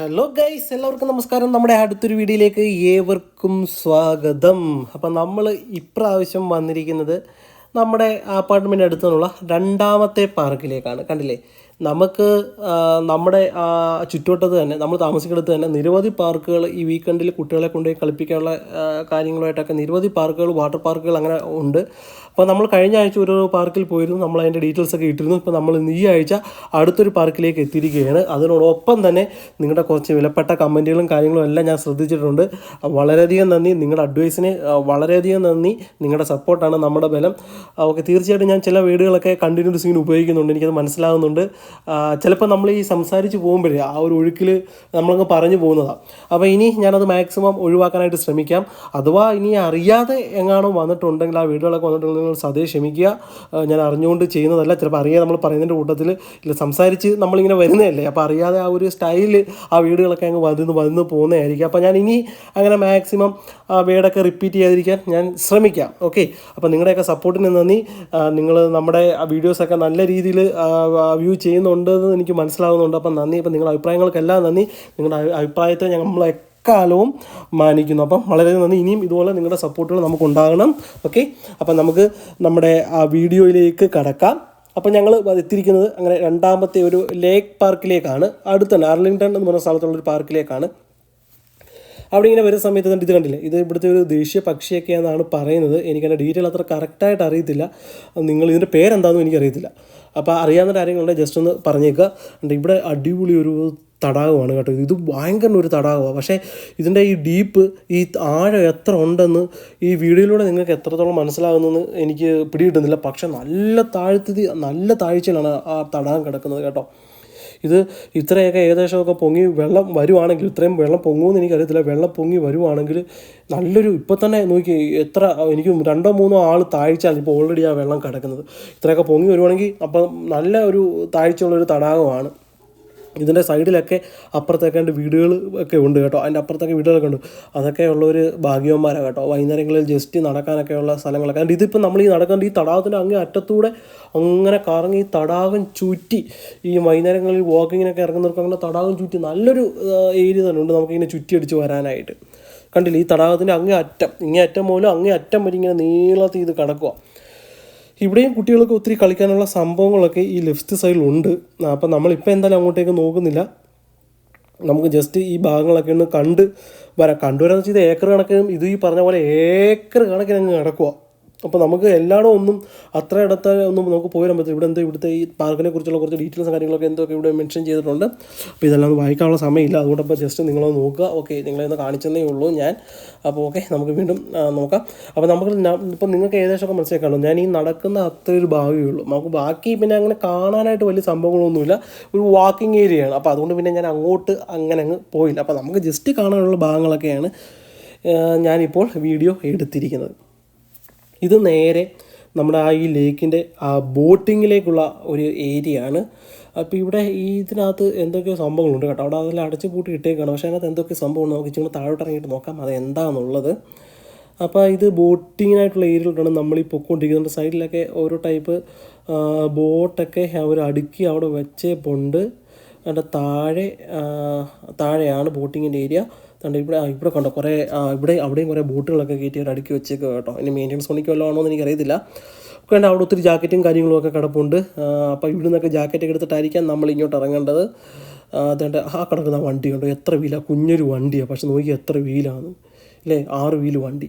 Hello guys എല്ലാവർക്കും നമസ്കാരം. നമ്മുടെ അടുത്തൊരു വീഡിയോയിലേക്ക് ഏവർക്കും സ്വാഗതം. അപ്പം നമ്മൾ ഇപ്രാവശ്യം വന്നിരിക്കുന്നത് നമ്മുടെ അപ്പാർട്ട്മെന്റ് അടുത്തുനിന്നുള്ള രണ്ടാമത്തെ പാർക്കിലേക്കാണ് കണ്ടില്ലേ? നമുക്ക് നമ്മുടെ ചുറ്റുവട്ടത്ത് തന്നെ നമ്മൾ താമസിക്കുന്നിടത്ത് തന്നെ നിരവധി പാർക്കുകൾ ഈ വീക്കെൻഡിൽ കുട്ടികളെ കൊണ്ടുപോയി കളിപ്പിക്കാനുള്ള കാര്യങ്ങളുമായിട്ടൊക്കെ നിരവധി പാർക്കുകൾ വാട്ടർ പാർക്കുകൾ അങ്ങനെ ഉണ്ട്. അപ്പോൾ നമ്മൾ കഴിഞ്ഞ ആഴ്ച ഒരു പാർക്കിൽ പോയിരുന്നു. നമ്മൾ അതിന്റെ ഡീറ്റെയിൽസ് ഒക്കെ ഇട്ടിരുന്നു. ഇപ്പോൾ നമ്മൾ ഈ ആഴ്ച അടുത്തൊരു പാർക്കിലേക്ക് എത്തിയിരിക്കുകയാണ്. അതിനോടൊപ്പം തന്നെ നിങ്ങളുടെ കുറച്ച് വിലപ്പെട്ട കമന്റുകളും കാര്യങ്ങളും എല്ലാം ഞാൻ ശ്രദ്ധിച്ചിട്ടുണ്ട്. വളരെയധികം നന്ദി. നിങ്ങളുടെ അഡ്വൈസിന് വളരെയധികം നന്ദി. നിങ്ങളുടെ സപ്പോർട്ടാണ് നമ്മുടെ ബലം. ഓക്കെ. തീർച്ചയായിട്ടും ഞാൻ ചില വീടുകളൊക്കെ കണ്ടിന്യൂസ് ഇങ്ങനെ ഉപയോഗിക്കുന്നുണ്ട്. എനിക്കത് മനസ്സിലാകുന്നുണ്ട് ചിലപ്പോൾ നമ്മൾ ഈ സംസാരിച്ച് പോകുമ്പോഴേ ആ ഒരു ഒഴുക്കിൽ നമ്മളങ്ങ് പറഞ്ഞു പോകുന്നതാണ് അപ്പോൾ ഇനി ഞാനത് മാക്സിമം ഒഴിവാക്കാനായിട്ട് ശ്രമിക്കാം. അഥവാ ഇനി അറിയാതെ എങ്ങാനും വന്നിട്ടുണ്ടെങ്കിൽ ആ വീഡിയോകളൊക്കെ വന്നിട്ടുണ്ടെങ്കിൽ സതേ ക്ഷമിക്കുക. ഞാൻ അറിഞ്ഞുകൊണ്ട് ചെയ്യുന്നതല്ല. ചിലപ്പോൾ അറിയാതെ നമ്മൾ പറയുന്നതിന്റെ കൂട്ടത്തിൽ ഇല്ല സംസാരിച്ച് നമ്മളിങ്ങനെ വരുന്നതല്ലേ. അപ്പോൾ അറിയാതെ ആ ഒരു സ്റ്റൈൽ ആ വീഡിയോകളൊക്കെ അങ്ങ് വന്ന് വന്ന് പോകുന്നതായിരിക്കും. അപ്പോൾ ഞാൻ ഇനി അങ്ങനെ മാക്സിമം ആ വേർഡൊക്കെ റിപ്പീറ്റ് ചെയ്യാതിരിക്കാൻ ഞാൻ ശ്രമിക്കാം. ഓക്കെ അപ്പോൾ നിങ്ങളുടെയൊക്കെ സപ്പോർട്ടിന് നന്ദി. നിങ്ങൾ നമ്മുടെ വീഡിയോസൊക്കെ നല്ല രീതിയിൽ വ്യൂ ചെയ്യുന്നുണ്ടെന്ന് എനിക്ക് മനസ്സിലാകുന്നുണ്ട് അപ്പം നന്ദി. അപ്പം നിങ്ങളുടെ അഭിപ്രായങ്ങൾക്കെല്ലാം നന്ദി. നിങ്ങളുടെ അഭിപ്രായത്തെ ഞങ്ങൾ എക്കാലവും മാനിക്കുന്നു. അപ്പം വളരെ നന്ദി. ഇനിയും ഇതുപോലെ നിങ്ങളുടെ സപ്പോർട്ടുകൾ നമുക്ക് ഉണ്ടാകണം. ഓക്കെ? അപ്പം നമുക്ക് നമ്മുടെ ആ വീഡിയോയിലേക്ക് കടക്കാം. അപ്പം ഞങ്ങൾ എത്തിയിരിക്കുന്നത് അങ്ങനെ രണ്ടാമത്തെ ഒരു ലേക്ക് പാർക്കിലേക്കാണ്. അടുത്തന്നെ അർലിംഗ്ടൺ എന്ന് പറഞ്ഞ സ്ഥലത്തുള്ള ഒരു പാർക്കിലേക്കാണ്. അവിടെ ഇങ്ങനെ വരുന്ന സമയത്ത് ഇത് കണ്ടില്ല? ഇത് ഇവിടുത്തെ ഒരു ദേശീയ പക്ഷിയൊക്കെയാണെന്നാണ് പറയുന്നത്. എനിക്കതിന്റെ ഡീറ്റെയിൽ അത്ര കറക്റ്റായിട്ട് അറിയത്തില്ല. നിങ്ങൾ ഇതിന്റെ പേരെന്താണെന്നും എനിക്കറിയത്തില്ല. അപ്പോൾ അറിയാവുന്ന കാര്യങ്ങളുണ്ടെങ്കിൽ ജസ്റ്റ് ഒന്ന് പറഞ്ഞേക്കുക ഉണ്ട് ഇവിടെ അടിപൊളി ഒരു തടാകമാണ് കേട്ടോ. ഇത് ഭയങ്കര ഒരു തടാകമാണ് പക്ഷേ ഇതിന്റെ ഈ ഡീപ്പ് ഈ ആഴം എത്ര ഉണ്ടെന്ന് ഈ വീഡിയോയിലൂടെ നിങ്ങൾക്ക് എത്രത്തോളം മനസ്സിലാകുന്നെന്ന് എനിക്ക് പിടികിട്ടുന്നില്ല. പക്ഷേ നല്ല താഴ്ത്തി നല്ല താഴ്ചയിലാണ് ആ തടാകം കിടക്കുന്നത് കേട്ടോ. ഇത് ഇത്രയൊക്കെ ഏകദേശമൊക്കെ പൊങ്ങി വെള്ളം വരുവാണെങ്കിൽ ഇത്രയും വെള്ളം പൊങ്ങുമെന്ന് എനിക്കറിയത്തില്ല. വെള്ളം പൊങ്ങി വരുവാണെങ്കിൽ നല്ലൊരു ഇപ്പോൾ തന്നെ നോക്കി എത്ര എനിക്ക് രണ്ടോ മൂന്നോ ആൾ താഴ്ചയാണ് ഇപ്പോൾ ഓൾറെഡി ആ വെള്ളം കിടക്കുന്നത്. ഇത്രയൊക്കെ പൊങ്ങി വരുവാണെങ്കിൽ അപ്പം നല്ല ഒരു താഴ്ചയുള്ളൊരു തടാകമാണ്. ഇതിന്റെ സൈഡിലൊക്കെ അപ്പുറത്തേക്കാണ്ട് വീടുകൾ ഒക്കെ ഉണ്ട് കേട്ടോ. അതിന്റെ അപ്പുറത്തൊക്കെ വീടുകളൊക്കെ ഉണ്ട്. അതൊക്കെ ഉള്ളവർ ഭാഗ്യവന്മാരാണ് കേട്ടോ. വൈകുന്നേരങ്ങളിൽ ജസ്റ്റ് നടക്കാനൊക്കെ ഉള്ള സ്ഥലങ്ങളൊക്കെ. അതിന്റെ ഇതിപ്പോൾ നമ്മൾ ഈ നടക്കുന്നത് ഈ തടാകത്തിന്റെ അങ്ങേ അറ്റത്തൂടെ അങ്ങനെ കറങ്ങി തടാകം ചുറ്റി ഈ വൈകുന്നേരങ്ങളിൽ വാക്കിങ്ങിനൊക്കെ ഇറങ്ങുന്നവർക്ക് അങ്ങനെ തടാകം ചുറ്റി നല്ലൊരു ഏരിയ തന്നെ ഉണ്ട് നമുക്കിങ്ങനെ ചുറ്റി അടിച്ച് വരാനായിട്ട്. കണ്ടില്ല? ഈ തടാകത്തിന്റെ അങ്ങേ അറ്റം ഇങ്ങേ അറ്റം പോലും അങ്ങേ അറ്റം വരെ ഇങ്ങനെ നീളത്തിൽ ഇത് കിടക്കുക ഇവിടെയും കുട്ടികൾക്ക് ഒത്തിരി കളിക്കാനുള്ള സംഭവങ്ങളൊക്കെ ഈ ലെഫ്റ്റ് സൈഡിലുണ്ട് അപ്പം നമ്മളിപ്പോൾ എന്തായാലും അങ്ങോട്ടേക്ക് നോക്കുന്നില്ല. നമുക്ക് ജസ്റ്റ് ഈ ഭാഗങ്ങളൊക്കെ ഒന്ന് കണ്ട് വരാം. കണ്ടുവരാന്ന് വെച്ചാൽ ഇത് ഏക്കർ കണക്കിനും ഇത് ഈ പറഞ്ഞ പോലെ ഏക്കർ കണക്കിന് അങ്ങ് കിടക്കുക അപ്പോൾ നമുക്ക് എല്ലായിടവും ഒന്നും അത്ര ഇടത്ത് ഒന്നും നമുക്ക് പോയി വരാൻ പറ്റില്ല. ഇവിടെ എന്തോ ഇവിടുത്തെ ഈ പാർക്കിനെ കുറിച്ചുള്ള കുറച്ച് ഡീറ്റെയിൽസും കാര്യങ്ങളൊക്കെ എന്തൊക്കെ ഇവിടെ മെൻഷൻ ചെയ്തിട്ടുണ്ട്. അപ്പോൾ ഇതെല്ലാം വായിക്കാനുള്ള സമയമില്ല. അതുകൊണ്ട് അപ്പോൾ ജസ്റ്റ് നിങ്ങളൊന്ന് നോക്കുക. ഓക്കെ നിങ്ങളെ ഒന്ന് ഉള്ളൂ ഞാൻ. അപ്പോൾ ഓക്കെ നമുക്ക് വീണ്ടും നോക്കാം. അപ്പോൾ നമുക്ക് ഇപ്പം നിങ്ങൾക്ക് ഏകദേശമൊക്കെ മനസ്സിലാക്കാണോ ഞാൻ ഈ നടക്കുന്ന അത്ര ഒരു ഭാഗമേ ഉള്ളൂ. നമുക്ക് ബാക്കി പിന്നെ അങ്ങനെ കാണാനായിട്ട് വലിയ സംഭവങ്ങളൊന്നുമില്ല. ഒരു വാക്കിംഗ് ഏരിയയാണ് അപ്പോൾ അതുകൊണ്ട് പിന്നെ ഞാൻ അങ്ങോട്ട് അങ്ങനെ അങ്ങ് പോയില്ല. അപ്പോൾ നമുക്ക് ജസ്റ്റ് കാണാനുള്ള ഭാഗങ്ങളൊക്കെയാണ് ഞാനിപ്പോൾ വീഡിയോ എടുത്തിരിക്കുന്നത്. ഇത് നേരെ നമ്മുടെ ആ ഈ ലേക്കിന്റെ ആ ബോട്ടിങ്ങിലേക്കുള്ള ഒരു ഏരിയ ആണ് അപ്പോൾ ഇവിടെ ഈ ഇതിനകത്ത് എന്തൊക്കെയോ സംഭവങ്ങളുണ്ട് കേട്ടോ. അവിടെ അതെല്ലാം അടച്ചു പൂട്ടി ഇട്ടേക്കാണ്. പക്ഷേ അതിനകത്ത് എന്തൊക്കെ സംഭവം നമുക്ക് ഇച്ചിരി താഴോട്ട് ഇറങ്ങിയിട്ട് നോക്കാം. അത് എന്താണെന്നുള്ളത് അപ്പോൾ ഇത് ബോട്ടിങ്ങിനായിട്ടുള്ള ഏരിയയിലോട്ടാണ് നമ്മൾ ഈ പൊക്കോണ്ടിരിക്കുന്നത്. സൈഡിലൊക്കെ ഓരോ ടൈപ്പ് ബോട്ടൊക്കെ അവർ അടുക്കി അവിടെ വെച്ചേ പൊണ്ട് അതിന്റെ താഴെ താഴെയാണ് ബോട്ടിങ്ങിന്റെ ഏരിയ. അതുകൊണ്ട് ഇവിടെ ഇവിടെ കണ്ടോ കുറേ ഇവിടെ അവിടെയും കുറേ ബോട്ടുകളൊക്കെ കയറ്റി അവർ അടുക്കി വെച്ചേക്കുക കേട്ടോ. ഇനി മെയിന്റെനൻസ് പണിക്ക് വല്ലതും ആണോ എന്ന് എനിക്കറിയത്തില്ല. ഒക്കെ ഉണ്ട് അവിടെ ഒത്തിരി ജാക്കറ്റും കാര്യങ്ങളും ഒക്കെ കിടപ്പുണ്ട്. അപ്പോൾ ഇവിടെ നിന്നൊക്കെ ജാക്കറ്റ് എടുത്തിട്ടായിരിക്കാം നമ്മൾ ഇങ്ങോട്ട് ഇറങ്ങേണ്ടത്. അതുകൊണ്ട് ആ കിടക്കുന്ന വണ്ടി കണ്ടോ എത്ര വീലാണ് കുഞ്ഞൊരു വണ്ടിയാണ് പക്ഷെ നോക്കി എത്ര വീലാണ് അല്ലേ ആറ് വീൽ വണ്ടി.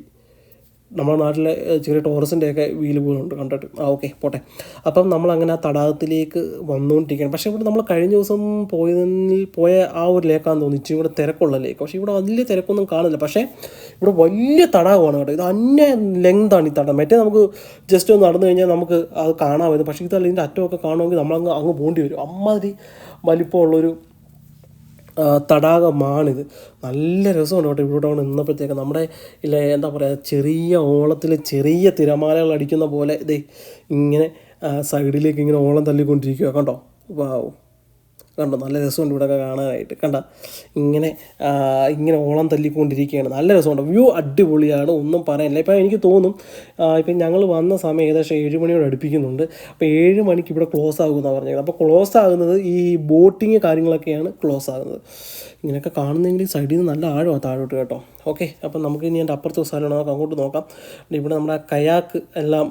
നമ്മുടെ നാട്ടിലെ ചെറിയ ടോറസിന്റെ ഒക്കെ വീൽ പോലും ഉണ്ട് കണ്ടിട്ട്. ആ ഓക്കെ പോട്ടെ. അപ്പം നമ്മൾ അങ്ങനെ ആ തടാകത്തിലേക്ക് വന്നുകൊണ്ടിരിക്കുകയാണ് പക്ഷേ ഇവിടെ നമ്മൾ കഴിഞ്ഞ ദിവസം പോയതിൽ പോയ ആ ഒരു ലേക്കാന്ന് തോന്നി ഇച്ചിരി ഇവിടെ തിരക്കുള്ള ലേക്ക്. പക്ഷേ ഇവിടെ വലിയ തിരക്കൊന്നും കാണില്ല പക്ഷേ ഇവിടെ വലിയ തടാകമാണ് കേട്ടോ. ഇത് അന്യ ലെങ്താണ് ഈ തടാകം. മറ്റേ നമുക്ക് ജസ്റ്റ് ഒന്ന് നടന്നു കഴിഞ്ഞാൽ നമുക്ക് അത് കാണാമായിരുന്നു. പക്ഷേ ഇതല്ല ഇതിന്റെ അറ്റമൊക്കെ കാണുമെങ്കിൽ നമ്മളങ്ങ് അങ്ങ് പോകേണ്ടി വരും. അമ്മാതിരി വലിപ്പമുള്ളൊരു തടാകമാണിത്. നല്ല രസമുണ്ട് കേട്ടോ ഇവിടെ നിന്നപ്പോഴത്തേക്ക് നമ്മുടെ ഇല്ലേ എന്താ പറയുക ചെറിയ ഓളത്തിൽ ചെറിയ തിരമാലകൾ അടിക്കുന്ന പോലെ ഇതേ ഇങ്ങനെ സൈഡിലേക്ക് ഇങ്ങനെ ഓളം തള്ളിക്കൊണ്ടിരിക്കുക കണ്ടോ? വാവ് കണ്ടോ? നല്ല രസമുണ്ട് ഇവിടെയൊക്കെ കാണാനായിട്ട്. കണ്ട? ഇങ്ങനെ ഇങ്ങനെ ഓളം തല്ലിക്കൊണ്ടിരിക്കുകയാണ്. നല്ല രസമുണ്ട്. വ്യൂ അടിപൊളിയാണ്. ഒന്നും പറയാനില്ല. ഇപ്പം എനിക്ക് തോന്നും ഇപ്പം ഞങ്ങൾ വന്ന സമയം ഏകദേശം ഏഴ് മണിയോട് അടുപ്പിക്കുന്നുണ്ട്. അപ്പോൾ ഏഴ് മണിക്ക് ഇവിടെ ക്ലോസ് ആകുമെന്നാണ് പറഞ്ഞത്. അപ്പോൾ ക്ലോസ് ആകുന്നത് ഈ ബോട്ടിങ് കാര്യങ്ങളൊക്കെയാണ് ക്ലോസ് ആകുന്നത്. ഇങ്ങനെയൊക്കെ കാണുന്നെങ്കിൽ സൈഡിൽ നിന്ന് നല്ല ആഴമാണ് താഴോട്ട് കേട്ടോ. ഓക്കെ അപ്പം നമുക്ക് ഇനി എന്റെ അപ്പുറത്തെ സ്ഥലമാണ് നമുക്ക് അങ്ങോട്ട് നോക്കാം. ഇവിടെ നമ്മുടെ കയാക്ക് എല്ലാം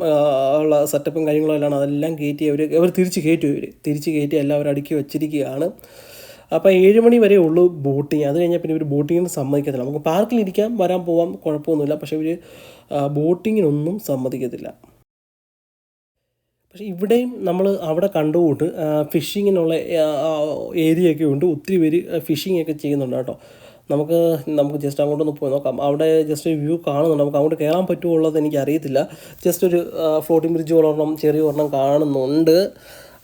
ഉള്ള സെറ്റപ്പും കാര്യങ്ങളും എല്ലാം അതെല്ലാം കയറ്റി അവർ അവർ തിരിച്ച് കയറ്റും ഇവർ തിരിച്ച് കയറ്റി എല്ലാവരും അടുക്കി വെച്ചിരിക്കുകയാണ്. അപ്പോൾ ഏഴ് മണി വരെ ഉള്ളൂ ബോട്ടിങ് അത് കഴിഞ്ഞാൽ പിന്നെ ഇവർ ബോട്ടിങ്ങിന് സമ്മതിക്കത്തില്ല. നമുക്ക് പാർക്കിലിരിക്കാം വരാൻ പോവാം കുഴപ്പമൊന്നുമില്ല. പക്ഷേ ഇവർ ബോട്ടിങ്ങിനൊന്നും സമ്മതിക്കത്തില്ല. പക്ഷേ ഇവിടെയും നമ്മൾ അവിടെ കണ്ടുകൂട്ട് ഫിഷിങ്ങിനുള്ള ഏരിയ ഒക്കെ ഉണ്ട്. ഒത്തിരി പേര് ഫിഷിംഗ് ഒക്കെ ചെയ്യുന്നുണ്ട് കേട്ടോ. നമുക്ക് നമുക്ക് ജസ്റ്റ് അങ്ങോട്ടൊന്ന് പോയി നോക്കാം. അവിടെ ജസ്റ്റ് ഒരു വ്യൂ കാണുന്നുണ്ട്. നമുക്ക് അങ്ങോട്ട് കയറാൻ പറ്റുമോ ഉള്ളത് എനിക്ക് അറിയത്തില്ല ജസ്റ്റ് ഒരു ഫ്ലോട്ടിംഗ് ബ്രിഡ്ജ് ഒരെണ്ണം ചെറിയ ഒരെണ്ണം കാണുന്നുണ്ട്.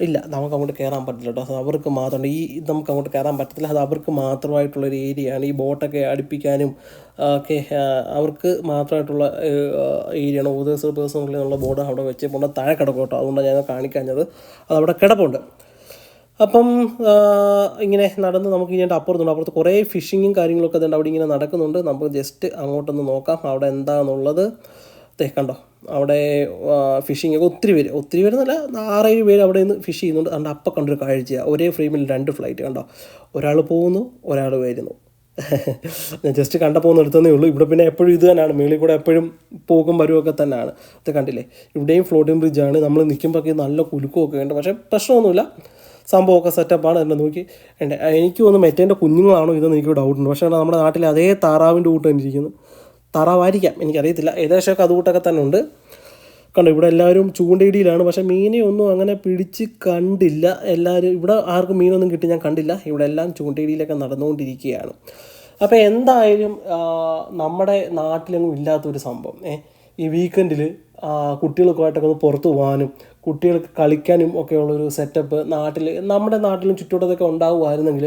ഇല്ല നമുക്ക് അങ്ങോട്ട് കയറാൻ പറ്റില്ല കേട്ടോ അത് അവർക്ക് മാത്രം ഈ നമുക്ക് അങ്ങോട്ട് കയറാൻ പറ്റത്തില്ല. അത് അവർക്ക് മാത്രമായിട്ടുള്ളൊരു ഏരിയയാണ്. ഈ ബോട്ടൊക്കെ അടുപ്പിക്കാനും ഒക്കെ അവർക്ക് മാത്രമായിട്ടുള്ള ഏരിയയാണ്. ഓതേഴ്സ് പേഴ്സണൽ എന്നുള്ള ബോർഡ് അവിടെ വെച്ച് കൊണ്ട് താഴെ കിടക്കും കേട്ടോ അതുകൊണ്ടാണ് ഞാൻ കാണിക്കാഞ്ഞത്. അത് അവിടെ കിടപ്പുണ്ട്. അപ്പം ഇങ്ങനെ നടന്ന് നമുക്ക് ഇങ്ങനെ അപ്പുറത്തുണ്ട്. അപ്പുറത്ത് കുറേ ഫിഷിങ്ങും കാര്യങ്ങളൊക്കെ അതുകൊണ്ട് അവിടെ ഇങ്ങനെ നടക്കുന്നുണ്ട്. നമുക്ക് ജസ്റ്റ് അങ്ങോട്ടൊന്ന് നോക്കാം. അവിടെ എന്താണെന്നുള്ളത് ദേ കണ്ടോ? അവിടെ ഫിഷിംഗ് ഒക്കെ ഒത്തിരി പേര് ഒത്തിരി പേരെന്നല്ല ആറേഴ് പേര് അവിടെ നിന്ന് ഫിഷ് ചെയ്യുന്നുണ്ട്. അതുകൊണ്ട് അപ്പം കണ്ടൊരു കാഴ്ചയാണ് ഒരേ ഫ്രെയിമിൽ രണ്ട് ഫ്ലൈറ്റ് കണ്ടോ? ഒരാൾ പോകുന്നു ഒരാൾ വരുന്നു. ഞാൻ ജസ്റ്റ് കണ്ടപ്പോൾ ഒന്ന് ഉള്ളൂ. ഇവിടെ പിന്നെ എപ്പോഴും ഇത് തന്നെയാണ്. മേളിൽ കൂടെ എപ്പോഴും പോകും വരുമൊക്കെ തന്നെയാണ്. ഇത് കണ്ടില്ലേ? ഇവിടെയും ഫ്ലോട്ടിംഗ് ബ്രിഡ്ജാണ് നമ്മൾ നിൽക്കുമ്പോൾ നല്ല കുലുക്കമൊക്കെ ഉണ്ട്. പക്ഷേ പ്രശ്നമൊന്നുമില്ല. സംഭവമൊക്കെ സെറ്റപ്പാണ് എന്നെ നോക്കി. എനിക്ക് തോന്നുന്നു മെറ്റേന്റെ കുഞ്ഞുങ്ങളാണോ ഇതെന്ന് എനിക്ക് ഡൗട്ടുണ്ട് പക്ഷേ നമ്മുടെ നാട്ടിൽ അതേ താറാവിന്റെ കൂട്ട് തന്നെ ഇരിക്കുന്നു. താറാവായിരിക്കാം. എനിക്കറിയത്തില്ല. ഏകദേശമൊക്കെ അതുകൂട്ടൊക്കെ തന്നെ ഉണ്ട്. കണ്ടോ ഇവിടെ എല്ലാവരും ചൂണ്ടയിടിയിലാണ് പക്ഷേ മീനെ ഒന്നും അങ്ങനെ പിടിച്ച് കണ്ടില്ല. എല്ലാവരും ഇവിടെ ആർക്കും മീനൊന്നും കിട്ടി ഞാൻ കണ്ടില്ല. ഇവിടെ എല്ലാം ചൂണ്ടയിടിയിലൊക്കെ നടന്നുകൊണ്ടിരിക്കുകയാണ്. അപ്പോൾ എന്തായാലും നമ്മുടെ നാട്ടിലെങ്ങും ഇല്ലാത്തൊരു സംഭവം. ഏ ഈ വീക്കെൻഡിൽ കുട്ടികൾക്കുമായിട്ടൊക്കെ ഒന്ന് പുറത്ത് പോകാനും കുട്ടികൾക്ക് കളിക്കാനും ഒക്കെയുള്ളൊരു സെറ്റപ്പ് നാട്ടിൽ നമ്മുടെ നാട്ടിലും ചുറ്റുവട്ടത്തൊക്കെ ഉണ്ടാകുമായിരുന്നെങ്കിൽ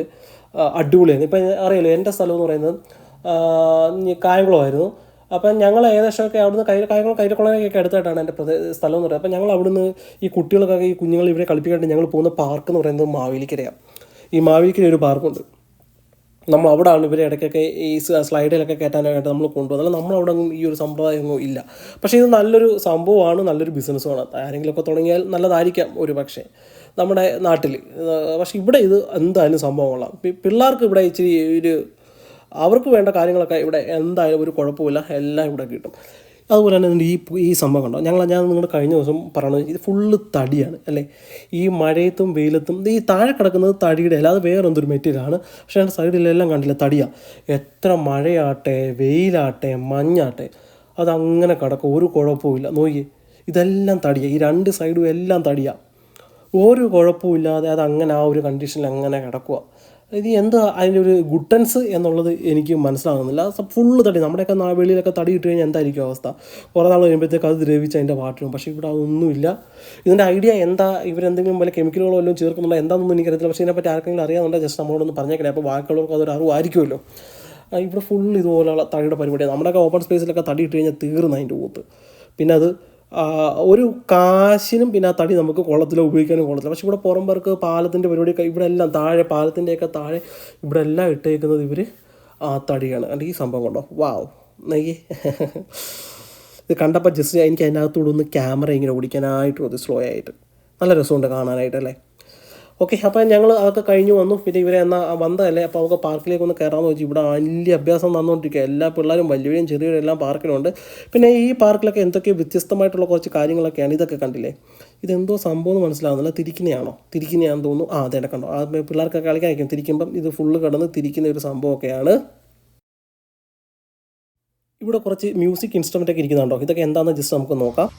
അടിപൊളിയായിരുന്നു. ഇപ്പം അറിയാലോ എന്റെ സ്ഥലം എന്ന് പറയുന്നത് കായംകുളമായിരുന്നു. അപ്പം ഞങ്ങൾ ഏകദേശമൊക്കെ അവിടുന്ന് കൈ കായംകുളം കൈരക്കുളമൊക്കെ അടുത്തായിട്ടാണ് എന്റെ പ്രദേ സ്ഥലം എന്ന് പറയുന്നത്. അപ്പം ഞങ്ങൾ അവിടുന്ന് ഈ കുട്ടികൾക്കൊക്കെ ഈ കുഞ്ഞുങ്ങൾ ഇവിടെ കളിപ്പിക്കാണ്ട് ഞങ്ങൾ പോകുന്ന പാർക്ക് എന്ന് പറയുന്നത് മാവേലിക്കരയാണ് ഈ മാവേലിക്കര ഒരു പാർക്കുണ്ട്. നമ്മൾ അവിടെയാണ് ഇവരെ ഇടയ്ക്കൊക്കെ ഈ സ്ലൈഡിലൊക്കെ കയറ്റാനായിട്ട് നമ്മൾ കൊണ്ടുപോകുന്നത്. നമ്മൾ അവിടെ ഈ ഒരു സമ്പ്രദായമൊന്നും ഇല്ല. പക്ഷേ ഇത് നല്ലൊരു സംഭവമാണ് നല്ലൊരു ബിസിനസ്സുമാണ്. ആരെങ്കിലുമൊക്കെ തുടങ്ങിയാൽ നല്ലതായിരിക്കാം ഒരു പക്ഷേ നമ്മുടെ നാട്ടിൽ. പക്ഷേ ഇവിടെ ഇത് എന്തായാലും സംഭവങ്ങളാണ് പിള്ളേർക്ക് ഇവിടെ ഇച്ചിരി ഒരു അവർക്ക് വേണ്ട കാര്യങ്ങളൊക്കെ ഇവിടെ എന്തായാലും ഒരു കുഴപ്പമില്ല. എല്ലാം ഇവിടെ കിട്ടും. അതുപോലെ തന്നെ ഈ ഈ സംഭവം കണ്ടോ? ഞങ്ങൾ ഞാൻ നിങ്ങളുടെ കഴിഞ്ഞ ദിവസം പറഞ്ഞത് ഇത് ഫുള്ള് തടിയാണ് അല്ലേ? ഈ മഴയത്തും വെയിലത്തും ഈ താഴെ കിടക്കുന്നത് തടിയുടെ അല്ലാതെ വേറെ എന്തൊരു മെറ്റീരിയലാണ് പക്ഷേ എന്റെ സൈഡിലെല്ലാം കണ്ടില്ല തടിയാണ് എത്ര മഴയാട്ടെ വെയിലാട്ടെ മഞ്ഞാട്ടെ അതങ്ങനെ കിടക്കും. ഒരു കുഴപ്പമില്ല നോക്കി ഇതെല്ലാം തടിയാണ് ഈ രണ്ട് സൈഡും എല്ലാം തടിയാണ് ഒരു കുഴപ്പമില്ലാതെ അത് അങ്ങനെ ആ ഒരു കണ്ടീഷനിൽ അങ്ങനെ കിടക്കുക ഇത് എന്താ അതിന്റെ ഒരു ഗുട്ടൻസ് എന്നുള്ളത് എനിക്ക് മനസ്സിലാകുന്നില്ല. ഫുള്ള് തടി നമ്മുടെയൊക്കെ വെളിയിലൊക്കെ തടി ഇട്ട് കഴിഞ്ഞാൽ എന്തായിരിക്കും അവസ്ഥ? കുറേ നാൾ കഴിയുമ്പോഴത്തേക്ക് അത് ദ്രവിച്ച് അതിന്റെ പാട്ടിലും പക്ഷേ ഇവിടെ അതൊന്നുമില്ല. ഇതിന്റെ ഐഡിയ എന്താ? ഇവരെന്തെങ്കിലും വല്ല കെമിക്കലുകളോ വല്ലതും ചേർക്കുന്നുണ്ടോ? എന്താണെന്നൊന്നും എനിക്കറിയത്തില്ല. പക്ഷേ ഇതിനെപ്പറ്റി ആർക്കെങ്കിലും അറിയാമെന്നുണ്ടെങ്കിൽ ജസ്റ്റ് നമ്മളോടൊന്ന് പറഞ്ഞേക്കണേ. അപ്പോൾ ബാക്കിയുള്ളവർക്ക് അതൊരു അറിവായിരിക്കുമല്ലോ ഇവിടെ ഫുൾ ഇതുപോലെയുള്ള തടിയുടെ പരിപാടിയാണ്. നമ്മുടെയൊക്കെ ഓപ്പൺ സ്പേസിലൊക്കെ തടി ഇട്ട് കഴിഞ്ഞാൽ തീർന്നു അതിന്റെ കൂത്ത്. പിന്നെ അത് ഒരു കാശിനും പിന്നെ ആ തടി നമുക്ക് കുളത്തിലോ ഉപയോഗിക്കാനും കൊള്ളത്തില്ല. പക്ഷെ ഇവിടെ പുറമ്പർക്ക് പാലത്തിന്റെ പരിപാടിയൊക്കെ ഇവിടെ എല്ലാം താഴെ പാലത്തിന്റെയൊക്കെ താഴെ ഇവിടെ എല്ലാം ഇട്ടേക്കുന്നത് ഇവർ ആ തടിയാണ്. അല്ലെങ്കിൽ ഈ സംഭവം കൊണ്ടോ? വാവ് നെയ്യ്. ഇത് കണ്ടപ്പോൾ ജസ്റ്റ് എനിക്ക് അതിനകത്തൂടെ ഒന്ന് ക്യാമറ ഇങ്ങനെ ഓടിക്കാനായിട്ട് അത് സ്ലോ ആയിട്ട്. നല്ല രസമുണ്ട് കാണാനായിട്ട് അല്ലേ ഓക്കെ അപ്പോൾ ഞങ്ങൾ അതൊക്കെ കഴിഞ്ഞ് വന്നു. പിന്നെ ഇവരെ എന്നാൽ വന്നതല്ലേ? അപ്പോൾ അവർക്ക് പാർക്കിലേക്ക് ഒന്ന് കയറാമെന്ന് വെച്ചു ഇവിടെ വലിയ അഭ്യാസം തന്നുകൊണ്ടിരിക്കുക എല്ലാ പിള്ളേരും വലിയവരും ചെറിയവരും എല്ലാം പാർക്കിലുണ്ട്. പിന്നെ ഈ പാർക്കിലൊക്കെ എന്തൊക്കെയോ വ്യത്യസ്തമായിട്ടുള്ള കുറച്ച് കാര്യങ്ങളൊക്കെയാണ് ഇതൊക്കെ കണ്ടില്ലേ? ഇതെന്തോ സംഭവം എന്ന് മനസ്സിലാവുന്നില്ല. തിരിക്കുന്നതാണോ തിരിക്കുന്നതാണെന്ന് തോന്നുന്നു. ആ അതെ കണ്ടോ. ആ പിള്ളേർക്ക് കളിക്കായിരിക്കും തിരിക്കുമ്പം ഇത് ഫുള്ള് കിടന്ന് തിരിക്കുന്ന ഒരു സംഭവമൊക്കെയാണ്. ഇവിടെ കുറച്ച് മ്യൂസിക് ഇൻസ്ട്രുമെന്റ് ഒക്കെ ഇരിക്കുന്നുണ്ടോ? ഇതൊക്കെ എന്താണെന്ന് ജസ്റ്റ് നമുക്ക് നോക്കാം.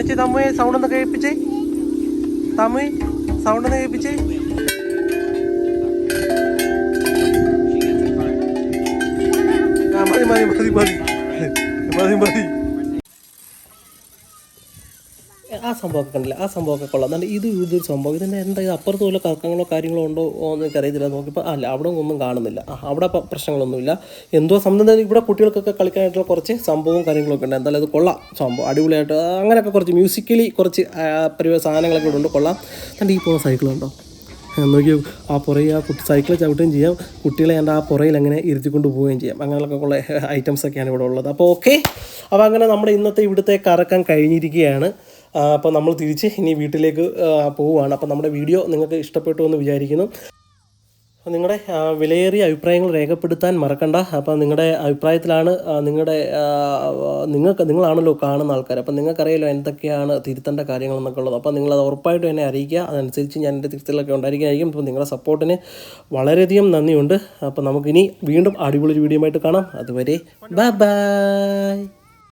തമ്മുയെ സൗണ്ട് ഒന്ന് കേൾപ്പിച്ചേ. തമ്മേ സൗണ്ട് ഒന്ന് കേൾപ്പിച്ചേ. മതി മതി മതി മതി. മതി മതി. ആ സംഭവമൊക്കെ കണ്ടില്ല? ആ സംഭവമൊക്കെ കൊള്ളാം. എന്നിട്ട് ഇത് ഇതൊരു സംഭവം ഇതിന്റെ എന്താ ഇത് അപ്പുറത്ത് വല്ല കാര്യങ്ങളോ ഉണ്ടോ എന്ന് എനിക്കറിയത്തില്ല നോക്കിയപ്പോൾ അല്ല അവിടെ ഒന്നും കാണുന്നില്ല. അവിടെ പ്രശ്നങ്ങളൊന്നുമില്ല. എന്തോ സംബന്ധം ഇവിടെ കുട്ടികൾക്കൊക്കെ കളിക്കാനായിട്ടുള്ള കുറച്ച് സംഭവവും കാര്യങ്ങളൊക്കെ ഉണ്ട്. എന്തായാലും അത് കൊള്ളാം. സംഭവം അടിപൊളിയായിട്ട് അങ്ങനെയൊക്കെ കുറച്ച് മ്യൂസിക്കലി കുറച്ച് പരിവ സാധനങ്ങളൊക്കെ ഇവിടെ ഉണ്ട്. കൊള്ളാം. എന്നിട്ട് ഈ പോകുന്ന സൈക്കിളുണ്ടോ നോക്കിയോ? ആ പുറകെ ആ കുട്ടി സൈക്കിൾ ചവിട്ടുകയും ചെയ്യാം. കുട്ടികളെ എന്റെ ആ പുറയിൽ അങ്ങനെ ഇരുത്തിക്കൊണ്ട് പോവുകയും ചെയ്യാം. അങ്ങനെയൊക്കെ ഉള്ള ഐറ്റംസ് ഒക്കെയാണ് ഇവിടെ ഉള്ളത്. അപ്പോൾ ഓക്കെ അപ്പോൾ അങ്ങനെ നമ്മുടെ ഇന്നത്തെ ഇവിടുത്തെ കറക്കം കഴിഞ്ഞിരിക്കുകയാണ്. അപ്പോൾ നമ്മൾ തിരിച്ച് ഇനി വീട്ടിലേക്ക് പോവുകയാണ്. അപ്പോൾ നമ്മുടെ വീഡിയോ നിങ്ങൾക്ക് ഇഷ്ടപ്പെട്ടു എന്ന് വിചാരിക്കുന്നു. നിങ്ങളുടെ വിലയേറിയ അഭിപ്രായങ്ങൾ രേഖപ്പെടുത്താൻ മറക്കണ്ട. അപ്പോൾ നിങ്ങളുടെ അഭിപ്രായത്തിലാണ് നിങ്ങളുടെ നിങ്ങൾക്ക് നിങ്ങളാണല്ലോ കാണുന്ന ആൾക്കാർ. അപ്പോൾ നിങ്ങൾക്കറിയാലോ എന്തൊക്കെയാണ് തിരുത്തേണ്ട കാര്യങ്ങൾ എന്നൊക്കെ ഉള്ളത്. അപ്പോൾ നിങ്ങളത് ഉറപ്പായിട്ടും എന്നെ അറിയിക്കുക. അതനുസരിച്ച് ഞാൻ എന്റെ തിരുത്തലൊക്കെ ഉണ്ടായിരിക്കുന്നതായിരിക്കും. അപ്പോൾ നിങ്ങളുടെ സപ്പോർട്ടിന് വളരെയധികം നന്ദിയുണ്ട്. അപ്പോൾ നമുക്കിനി വീണ്ടും അടിപൊളി വീഡിയോ ആയിട്ട് കാണാം. അതുവരെ ബൈ ബൈ.